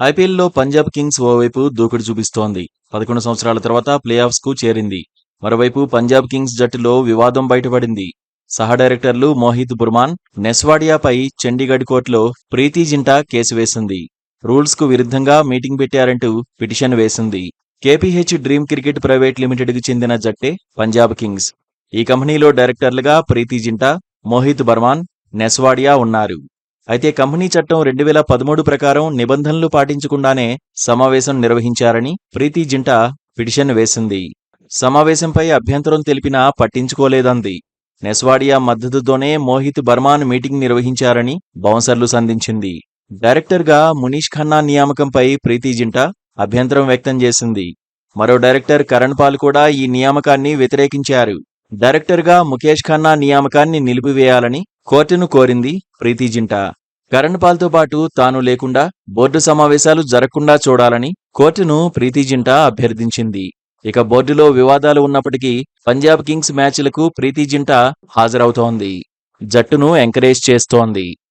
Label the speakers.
Speaker 1: ఐపీఎల్లో పంజాబ్ కింగ్స్ ఓవైపు దూకుడు చూపిస్తోంది. పదకొండు సంవత్సరాల తర్వాత ప్లేఆఫ్స్కు చేరింది. మరోవైపు పంజాబ్ కింగ్స్ జట్టులో వివాదం బయటపడింది. సహ డైరెక్టర్లు మోహిత్ బుర్మాన్ నెస్వాడియాపై చండీగఢ్ కోర్టులో ప్రీతి జింటా కేసు వేసింది. రూల్స్కు విరుద్ధంగా మీటింగ్ పెట్టారంటూ పిటిషన్ వేసింది. కేపీహెచ్ డ్రీమ్ క్రికెట్ ప్రైవేట్ లిమిటెడ్కు చెందిన జట్టే పంజాబ్ కింగ్స్. ఈ కంపెనీలో డైరెక్టర్లుగా ప్రీతి జింటా మోహిత్ బర్మాన్ నెస్వాడియా ఉన్నారు. అయితే కంపెనీ చట్టం రెండు వేల పదమూడు ప్రకారం నిబంధనలు పాటించకుండానే సమావేశం నిర్వహించారని ప్రీతి జింటా పిటిషన్ వేసింది. సమావేశంపై అభ్యంతరం తెలిపినా పట్టించుకోలేదంది. నెస్వాడియా మద్దతుతోనే మోహిత్ బర్మాన్ మీటింగ్ నిర్వహించారని బౌన్సర్లు సంధించింది. డైరెక్టర్గా మునీష్ ఖన్నా నియామకంపై ప్రీతి జింటా అభ్యంతరం వ్యక్తం చేసింది. మరో డైరెక్టర్ కరణ్ పాల్ కూడా ఈ నియామకాన్ని వ్యతిరేకించారు. డైరెక్టర్గా ముఖేష్ ఖన్నా నియామకాన్ని నిలిపివేయాలని కోర్టును కోరింది ప్రీతి జింటా. కరణ్ పాల్తో పాటు తాను లేకుండా బోర్డు సమావేశాలు జరగకుండా చూడాలని కోర్టును ప్రీతి జింటా అభ్యర్థించింది. ఇక బోర్డులో వివాదాలు ఉన్నప్పటికీ పంజాబ్ కింగ్స్ మ్యాచ్లకు ప్రీతి జింటా హాజరవుతోంది. జట్టును ఎంకరేజ్ చేస్తోంది.